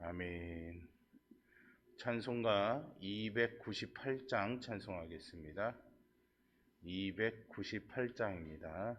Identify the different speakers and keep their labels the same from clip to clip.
Speaker 1: 아멘. 찬송가 298장 찬송하겠습니다. 298장입니다.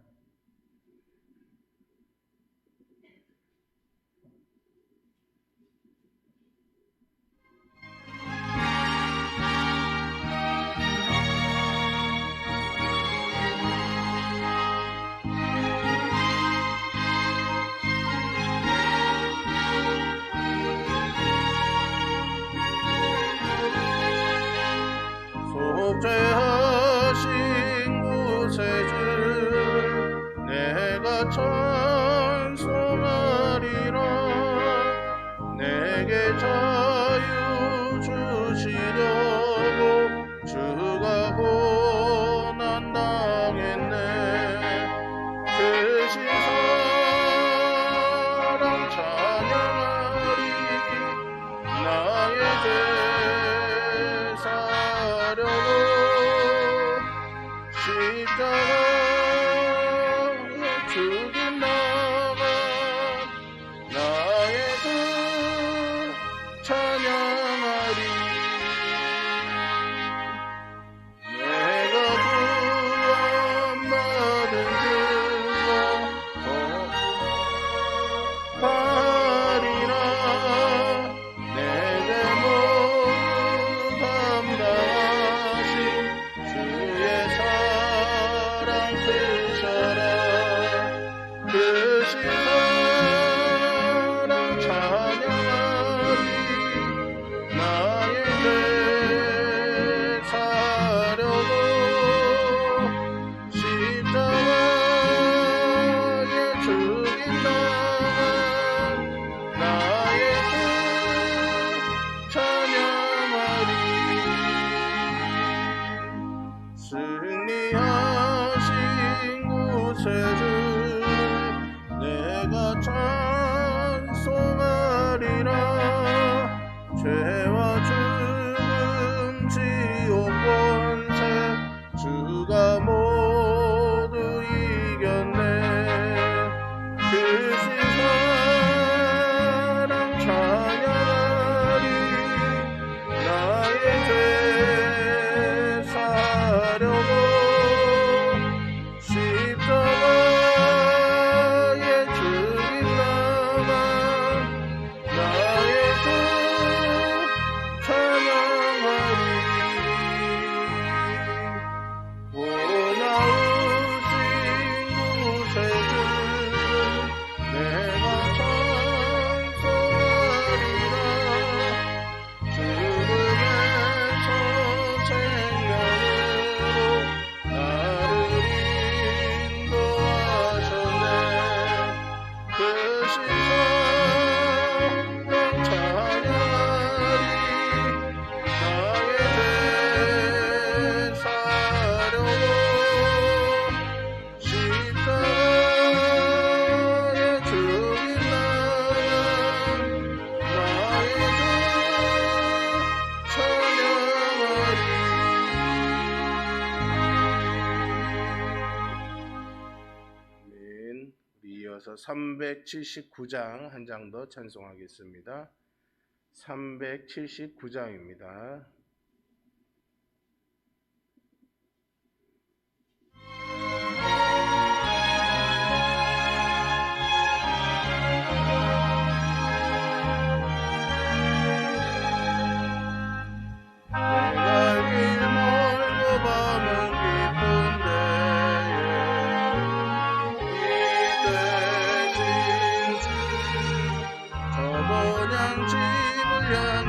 Speaker 1: 379장 한 장 더 찬송하겠습니다. 379장입니다. 집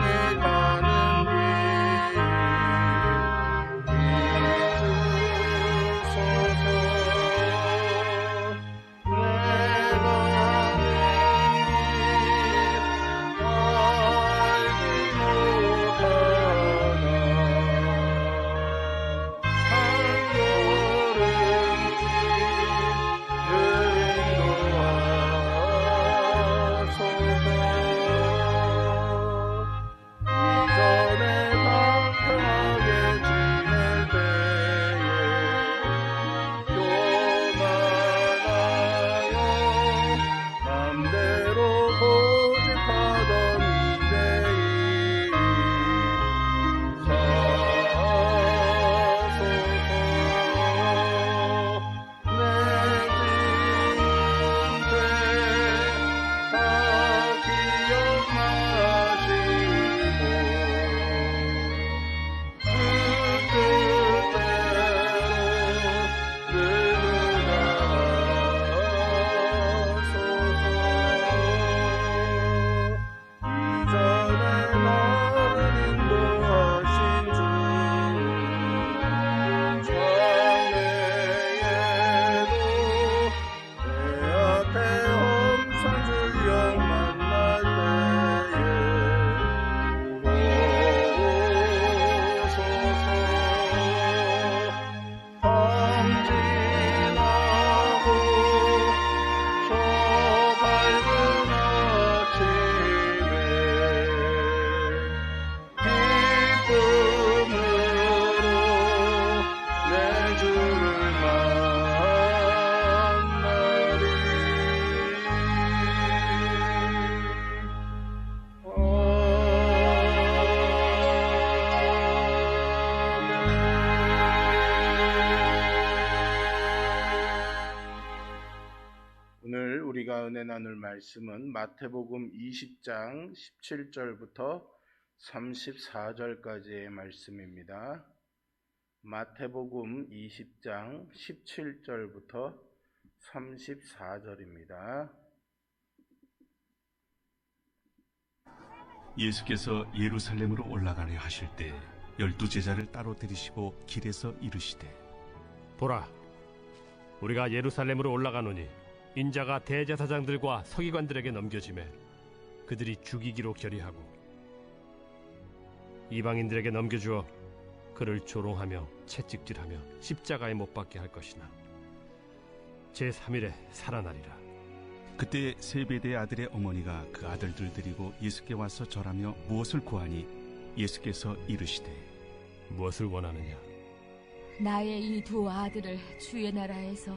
Speaker 1: 말씀은 마태복음 20장 17절부터 34절까지의 말씀입니다. 마태복음 20장 17절부터 34절입니다.
Speaker 2: 예수께서 예루살렘으로 올라가려 하실 때 열두 제자를 따로 데리시고 길에서 이르시되
Speaker 3: 보라, 우리가 예루살렘으로 올라가노니 인자가 대제사장들과 서기관들에게 넘겨지매 그들이 죽이기로 결의하고 이방인들에게 넘겨주어 그를 조롱하며 채찍질하며 십자가에 못 박게 할 것이나 제 3일에 살아나리라.
Speaker 2: 그때 세베대의 아들의 어머니가 그 아들들 데리고 예수께 와서 절하며 무엇을 구하니 예수께서 이르시되
Speaker 3: 무엇을 원하느냐?
Speaker 4: 나의 이 두 아들을 주의 나라에서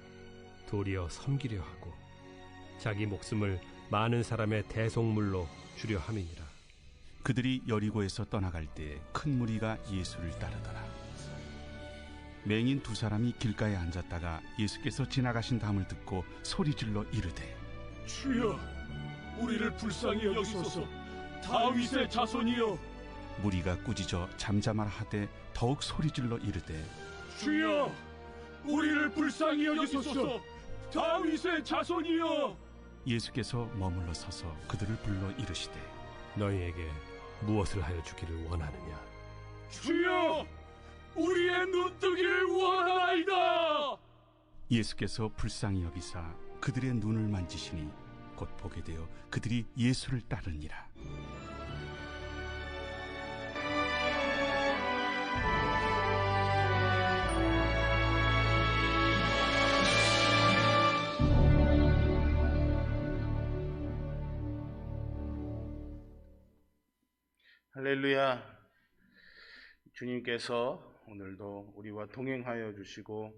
Speaker 3: 도리어 섬기려 하고 자기 목숨을 많은 사람의 대속물로 주려 함이니라
Speaker 2: 그들이 여리고에서 떠나갈 때 큰 무리가 예수를 따르더라. 맹인 두 사람이 길가에 앉았다가 예수께서 지나가신 다음을 듣고 소리질러 이르되
Speaker 5: 주여, 우리를 불쌍히 여기소서. 다윗의 자손이여,
Speaker 2: 무리가 꾸짖어 잠잠하라 하되 더욱 소리질러 이르되
Speaker 5: 주여, 우리를 불쌍히 여기소서. 다윗의 자손이여,
Speaker 2: 예수께서 머물러 서서 그들을 불러 이르시되
Speaker 3: 너희에게 무엇을 하여 주기를 원하느냐?
Speaker 5: 주여, 우리의 눈뜨기를 원하나이다.
Speaker 2: 예수께서 불쌍히 여기사 그들의 눈을 만지시니 곧 보게 되어 그들이 예수를 따르니라
Speaker 1: 할렐루야. 주님께서 오늘도 우리와 동행하여 주시고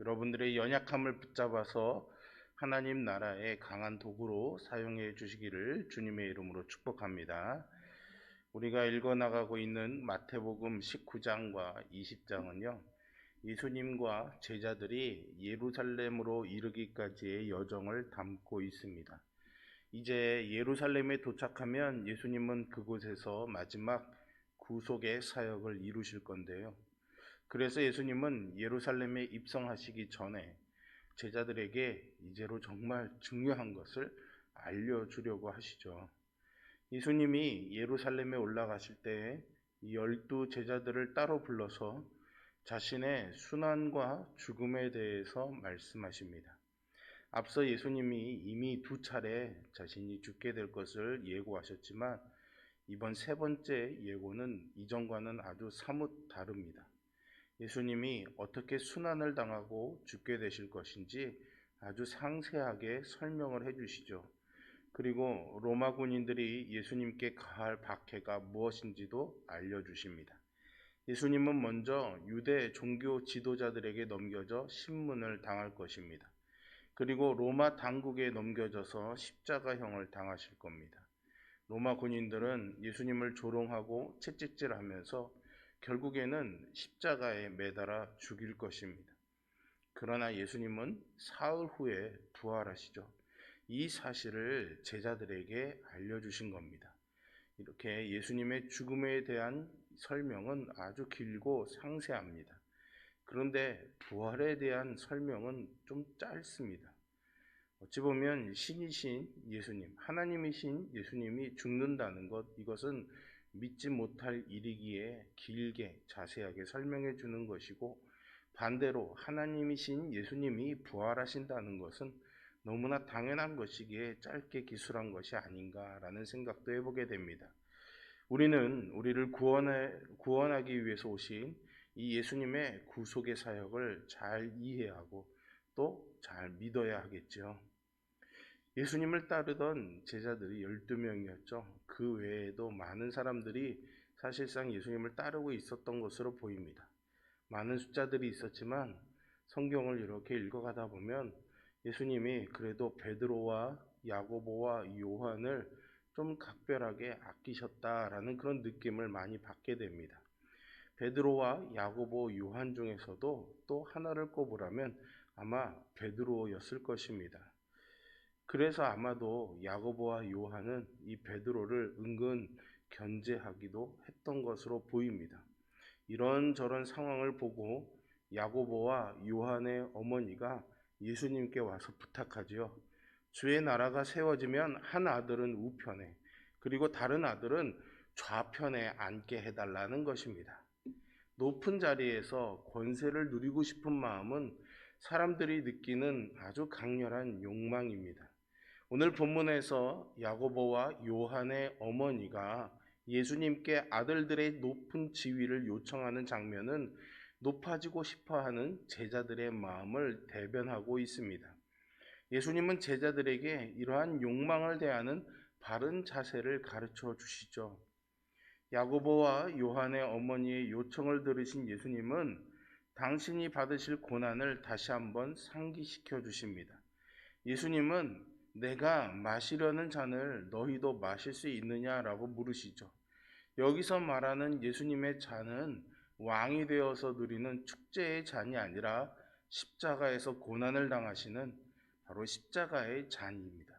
Speaker 1: 여러분들의 연약함을 붙잡아서 하나님 나라의 강한 도구로 사용해 주시기를 주님의 이름으로 축복합니다. 우리가 읽어 나가고 있는 마태복음 19장과 20장은요. 예수님과 제자들이 예루살렘으로 이르기까지의 여정을 담고 있습니다. 이제 예루살렘에 도착하면 예수님은 그곳에서 마지막 구속의 사역을 이루실 건데요. 그래서 예수님은 예루살렘에 입성하시기 전에 제자들에게 이제로 정말 중요한 것을 알려주려고 하시죠. 예수님이 예루살렘에 올라가실 때 열두 제자들을 따로 불러서 자신의 순환과 죽음에 대해서 말씀하십니다. 앞서 예수님이 이미 두 차례 자신이 죽게 될 것을 예고하셨지만 이번 세 번째 예고는 이전과는 아주 사뭇 다릅니다. 예수님이 어떻게 순환을 당하고 죽게 되실 것인지 아주 상세하게 설명을 해 주시죠. 그리고 로마 군인들이 예수님께 가할 박해가 무엇인지도 알려 주십니다. 예수님은 먼저 유대 종교 지도자들에게 넘겨져 신문을 당할 것입니다. 그리고 로마 당국에 넘겨져서 십자가형을 당하실 겁니다. 로마 군인들은 예수님을 조롱하고 채찍질하면서 결국에는 십자가에 매달아 죽일 것입니다. 그러나 예수님은 사흘 후에 부활하시죠. 이 사실을 제자들에게 알려주신 겁니다. 이렇게 예수님의 죽음에 대한 설명은 아주 길고 상세합니다. 그런데 부활에 대한 설명은 좀 짧습니다. 어찌 보면 신이신 예수님, 하나님이신 예수님이 죽는다는 것, 이것은 믿지 못할 일이기에 길게 자세하게 설명해 주는 것이고, 반대로 하나님이신 예수님이 부활하신다는 것은 너무나 당연한 것이기에 짧게 기술한 것이 아닌가라는 생각도 해보게 됩니다. 우리는 우리를 구원해, 구원하기 위해서 오신 이 예수님의 구속의 사역을 잘 이해하고 또 잘 믿어야 하겠죠. 예수님을 따르던 제자들이 12명이었죠. 그 외에도 많은 사람들이 사실상 예수님을 따르고 있었던 것으로 보입니다. 많은 숫자들이 있었지만 성경을 이렇게 읽어가다 보면 예수님이 그래도 베드로와 야고보와 요한을 좀 각별하게 아끼셨다라는 그런 느낌을 많이 받게 됩니다. 베드로와 야고보, 요한 중에서도 또 하나를 꼽으라면 아마 베드로였을 것입니다. 그래서 아마도 야고보와 요한은 이 베드로를 은근 견제하기도 했던 것으로 보입니다. 이런저런 상황을 보고 야고보와 요한의 어머니가 예수님께 와서 부탁하지요. 주의 나라가 세워지면 한 아들은 우편에 그리고 다른 아들은 좌편에 앉게 해달라는 것입니다. 높은 자리에서 권세를 누리고 싶은 마음은 사람들이 느끼는 아주 강렬한 욕망입니다. 오늘 본문에서 야고보와 요한의 어머니가 예수님께 아들들의 높은 지위를 요청하는 장면은 높아지고 싶어 하는 제자들의 마음을 대변하고 있습니다. 예수님은 제자들에게 이러한 욕망을 대하는 바른 자세를 가르쳐 주시죠. 야고보와 요한의 어머니의 요청을 들으신 예수님은 당신이 받으실 고난을 다시 한번 상기시켜 주십니다. 예수님은 내가 마시려는 잔을 너희도 마실 수 있느냐라고 물으시죠. 여기서 말하는 예수님의 잔은 왕이 되어서 누리는 축제의 잔이 아니라 십자가에서 고난을 당하시는 바로 십자가의 잔입니다.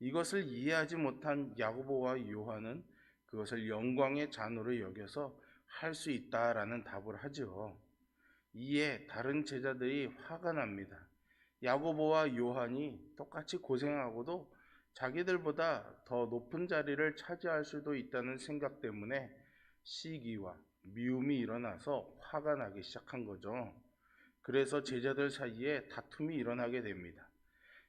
Speaker 1: 이것을 이해하지 못한 야고보와 요한은 그것을 영광의 잔으로 여겨서 할 수 있다라는 답을 하죠. 이에 다른 제자들이 화가 납니다. 야고보와 요한이 똑같이 고생하고도 자기들보다 더 높은 자리를 차지할 수도 있다는 생각 때문에 시기와 미움이 일어나서 화가 나기 시작한 거죠. 그래서 제자들 사이에 다툼이 일어나게 됩니다.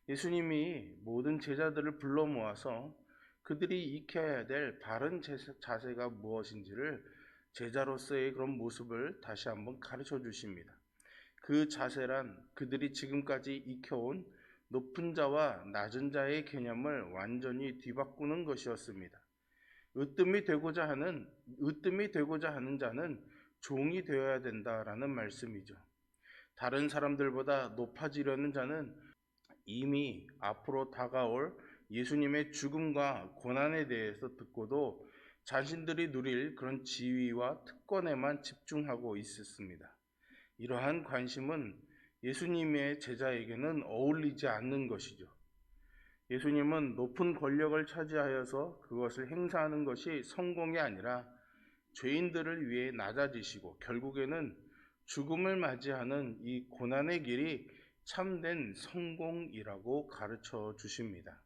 Speaker 1: 예수님이 모든 제자들을 불러 모아서 그들이 익혀야 될 바른 자세가 무엇인지를 제자로서의 그런 모습을 다시 한번 가르쳐 주십니다. 그 자세란 그들이 지금까지 익혀온 높은 자와 낮은 자의 개념을 완전히 뒤바꾸는 것이었습니다. 으뜸이 되고자 하는 으뜸이 되고자 하는 자는 종이 되어야 된다라는 말씀이죠. 다른 사람들보다 높아지려는 자는 이미 앞으로 다가올 예수님의 죽음과 고난에 대해서 듣고도 자신들이 누릴 그런 지위와 특권에만 집중하고 있었습니다. 이러한 관심은 예수님의 제자에게는 어울리지 않는 것이죠. 예수님은 높은 권력을 차지하여서 그것을 행사하는 것이 성공이 아니라 죄인들을 위해 낮아지시고 결국에는 죽음을 맞이하는 이 고난의 길이 참된 성공이라고 가르쳐 주십니다.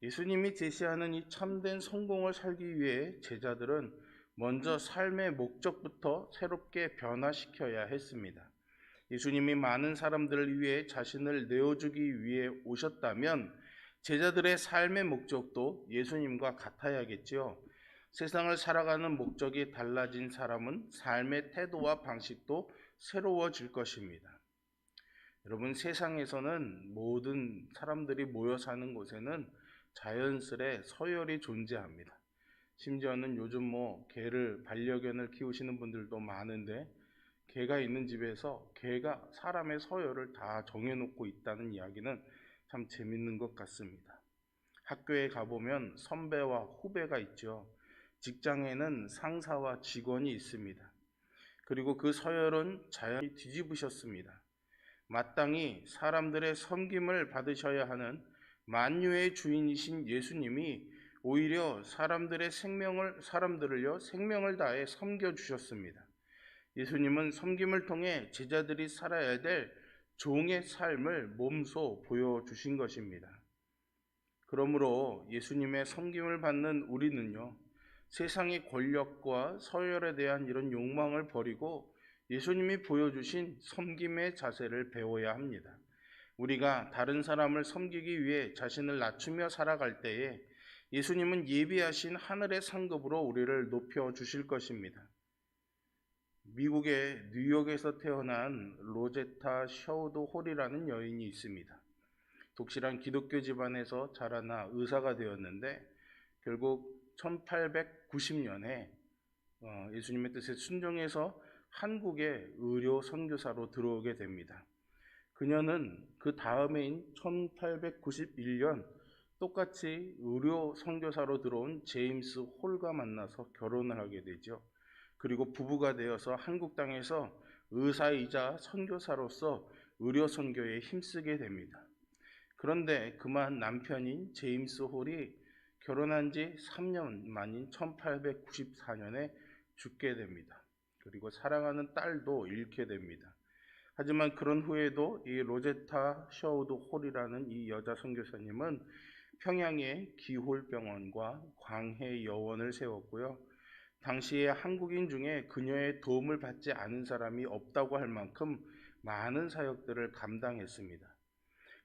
Speaker 1: 예수님이 제시하는 이 참된 성공을 살기 위해 제자들은 먼저 삶의 목적부터 새롭게 변화시켜야 했습니다. 예수님이 많은 사람들을 위해 자신을 내어주기 위해 오셨다면 제자들의 삶의 목적도 예수님과 같아야겠지요. 세상을 살아가는 목적이 달라진 사람은 삶의 태도와 방식도 새로워질 것입니다. 여러분, 세상에서는 모든 사람들이 모여 사는 곳에는 자연스레 서열이 존재합니다. 심지어는 요즘 뭐 개를 반려견을 키우시는 분들도 많은데 개가 있는 집에서 개가 사람의 서열을 다 정해놓고 있다는 이야기는 참 재밌는 것 같습니다. 학교에 가보면 선배와 후배가 있죠. 직장에는 상사와 직원이 있습니다. 그리고 그 서열은 자연히 뒤집으셨습니다. 마땅히 사람들의 섬김을 받으셔야 하는 만유의 주인이신 예수님이 오히려 사람들의 생명을 사람들을요 생명을 다해 섬겨 주셨습니다. 예수님은 섬김을 통해 제자들이 살아야 될 종의 삶을 몸소 보여 주신 것입니다. 그러므로 예수님의 섬김을 받는 우리는요, 세상의 권력과 서열에 대한 이런 욕망을 버리고 예수님이 보여주신 섬김의 자세를 배워야 합니다. 우리가 다른 사람을 섬기기 위해 자신을 낮추며 살아갈 때에 예수님은 예비하신 하늘의 상급으로 우리를 높여 주실 것입니다. 미국의 뉴욕에서 태어난 로제타 셔우드 홀이라는 여인이 있습니다. 독실한 기독교 집안에서 자라나 의사가 되었는데 결국 1890년에 어, 예수님의 뜻에 순종해서 한국의 의료 선교사로 들어오게 됩니다. 그녀는 그 다음해인 1891년 똑같이 의료 선교사로 들어온 제임스 홀과 만나서 결혼을 하게 되죠. 그리고 부부가 되어서 한국 땅에서 의사이자 선교사로서 의료 선교에 힘쓰게 됩니다. 그런데 그만 남편인 제임스 홀이 결혼한 지 3년 만인 1894년에 죽게 됩니다. 그리고 사랑하는 딸도 잃게 됩니다. 하지만 그런 후에도 이 로제타 셔우드 홀이라는 이 여자 선교사님은 평양에 기홀병원과 광해 여원을 세웠고요. 당시에 한국인 중에 그녀의 도움을 받지 않은 사람이 없다고 할 만큼 많은 사역들을 감당했습니다.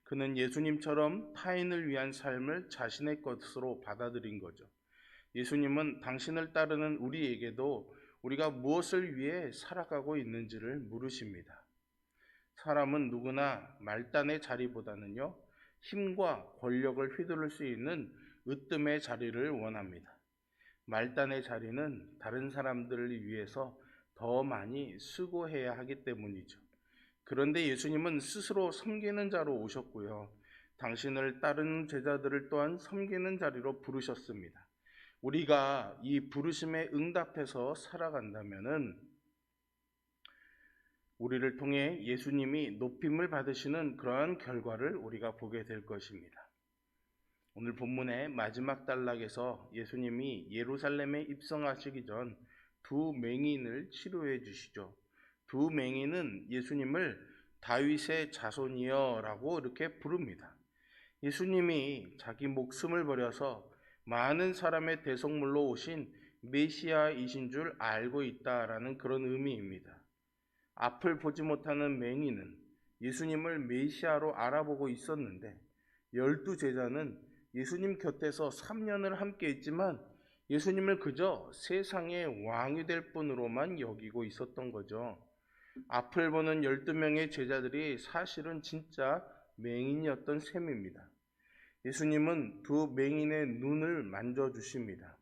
Speaker 1: 그는 예수님처럼 타인을 위한 삶을 자신의 것으로 받아들인 거죠. 예수님은 당신을 따르는 우리에게도 우리가 무엇을 위해 살아가고 있는지를 물으십니다. 사람은 누구나 말단의 자리보다는요, 힘과 권력을 휘두를 수 있는 으뜸의 자리를 원합니다. 말단의 자리는 다른 사람들을 위해서 더 많이 수고해야 하기 때문이죠. 그런데 예수님은 스스로 섬기는 자로 오셨고요. 당신을 따르는 제자들을 또한 섬기는 자리로 부르셨습니다. 우리가 이 부르심에 응답해서 살아간다면은 우리를 통해 예수님이 높임을 받으시는 그러한 결과를 우리가 보게 될 것입니다. 오늘 본문의 마지막 단락에서 예수님이 예루살렘에 입성하시기 전 두 맹인을 치료해 주시죠. 두 맹인은 예수님을 다윗의 자손이여라고 이렇게 부릅니다. 예수님이 자기 목숨을 버려서 많은 사람의 대속물로 오신 메시아이신 줄 알고 있다라는 그런 의미입니다. 앞을 보지 못하는 맹인은 예수님을 메시아로 알아보고 있었는데 열두 제자는 예수님 곁에서 3년을 함께 있지만 예수님을 그저 세상의 왕이 될 뿐으로만 여기고 있었던 거죠. 앞을 보는 12명의 제자들이 사실은 진짜 맹인이었던 셈입니다. 예수님은 두 맹인의 눈을 만져주십니다.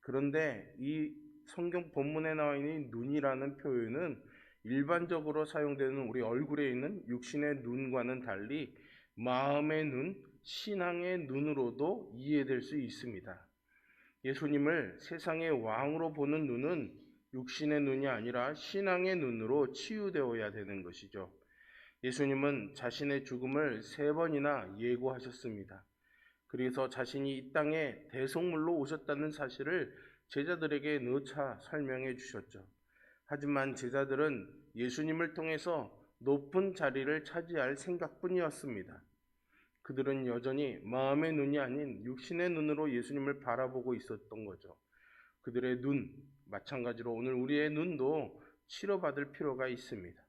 Speaker 1: 그런데 이 성경 본문에 나와 있는 눈이라는 표현은 일반적으로 사용되는 우리 얼굴에 있는 육신의 눈과는 달리 마음의 눈, 신앙의 눈으로도 이해될 수 있습니다. 예수님을 세상의 왕으로 보는 눈은 육신의 눈이 아니라 신앙의 눈으로 치유되어야 되는 것이죠. 예수님은 자신의 죽음을 세 번이나 예고하셨습니다. 그래서 자신이 이 땅에 대속물로 오셨다는 사실을 제자들에게 누차 설명해 주셨죠. 하지만 제자들은 예수님을 통해서 높은 자리를 차지할 생각뿐이었습니다. 그들은 여전히 마음의 눈이 아닌 육신의 눈으로 예수님을 바라보고 있었던 거죠. 그들의 눈, 마찬가지로 오늘 우리의 눈도 치료받을 필요가 있습니다.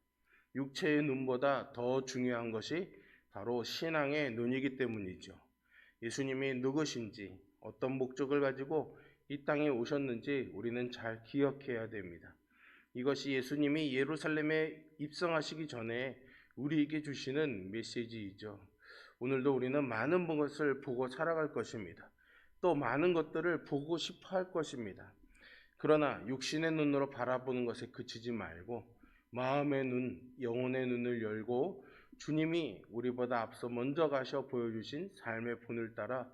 Speaker 1: 육체의 눈보다 더 중요한 것이 바로 신앙의 눈이기 때문이죠. 예수님이 누구신지, 어떤 목적을 가지고 이 땅에 오셨는지 우리는 잘 기억해야 됩니다. 이것이 예수님이 예루살렘에 입성하시기 전에 우리에게 주시는 메시지이죠. 오늘도 우리는 많은 것을 보고 살아갈 것입니다. 또 많은 것들을 보고 싶어 할 것입니다. 그러나 육신의 눈으로 바라보는 것에 그치지 말고 마음의 눈, 영혼의 눈을 열고 주님이 우리보다 앞서 먼저 가셔 보여주신 삶의 본을 따라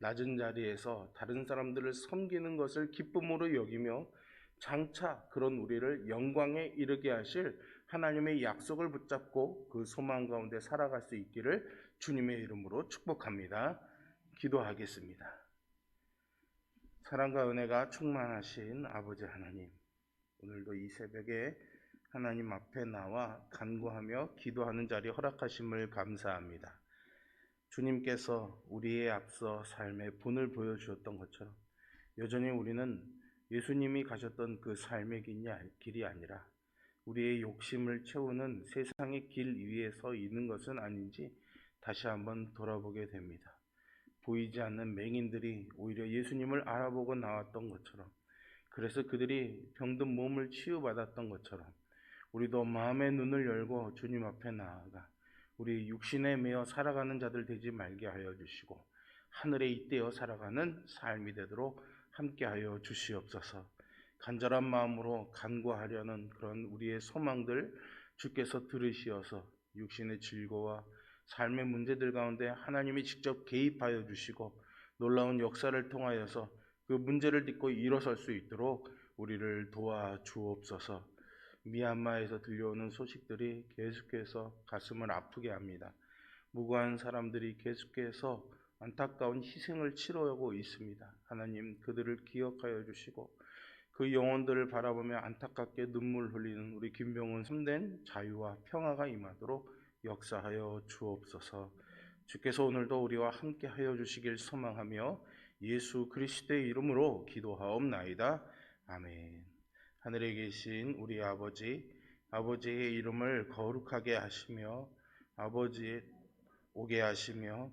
Speaker 1: 낮은 자리에서 다른 사람들을 섬기는 것을 기쁨으로 여기며 장차 그런 우리를 영광에 이르게 하실 하나님의 약속을 붙잡고 그 소망 가운데 살아갈 수 있기를 주님의 이름으로 축복합니다. 기도하겠습니다. 사랑과 은혜가 충만하신 아버지 하나님, 오늘도 이 새벽에 하나님 앞에 나와 간구하며 기도하는 자리 허락하심을 감사합니다. 주님께서 우리의 앞서 삶의 본을 보여주었던 것처럼 여전히 우리는 예수님이 가셨던 그 삶의 길이 아니라 우리의 욕심을 채우는 세상의 길 위에 서 있는 것은 아닌지 다시 한번 돌아보게 됩니다. 보이지 않는 맹인들이 오히려 예수님을 알아보고 나왔던 것처럼 그래서 그들이 병든 몸을 치유받았던 것처럼 우리도 마음의 눈을 열고 주님 앞에 나아가 우리 육신에 매어 살아가는 자들 되지 말게 하여 주시고 하늘에 잇대어 살아가는 삶이 되도록 함께하여 주시옵소서. 간절한 마음으로 간구하려는 그런 우리의 소망들 주께서 들으시어서 육신의 질고와 삶의 문제들 가운데 하나님이 직접 개입하여 주시고 놀라운 역사를 통하여서 그 문제를 딛고 일어설 수 있도록 우리를 도와 주옵소서. 미얀마에서 들려오는 소식들이 계속해서 가슴을 아프게 합니다. 무고한 사람들이 계속해서 안타까운 희생을 치러오고 있습니다. 하나님 그들을 기억하여 주시고 그 영혼들을 바라보며 안타깝게 눈물 흘리는 우리 김병훈 참된 자유와 평화가 임하도록 역사하여 주옵소서. 주께서 오늘도 우리와 함께 하여 주시길 소망하며 예수 그리스도의 이름으로 기도하옵나이다. 아멘. 하늘에 계신 우리 아버지, 아버지의 이름을 거룩하게 하시며 아버지 오게 하시며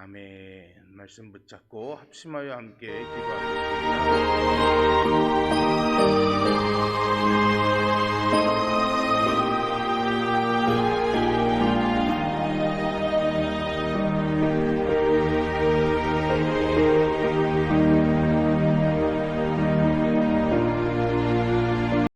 Speaker 1: 아멘. 말씀 붙잡고 합심하여 함께 기도하겠습니다.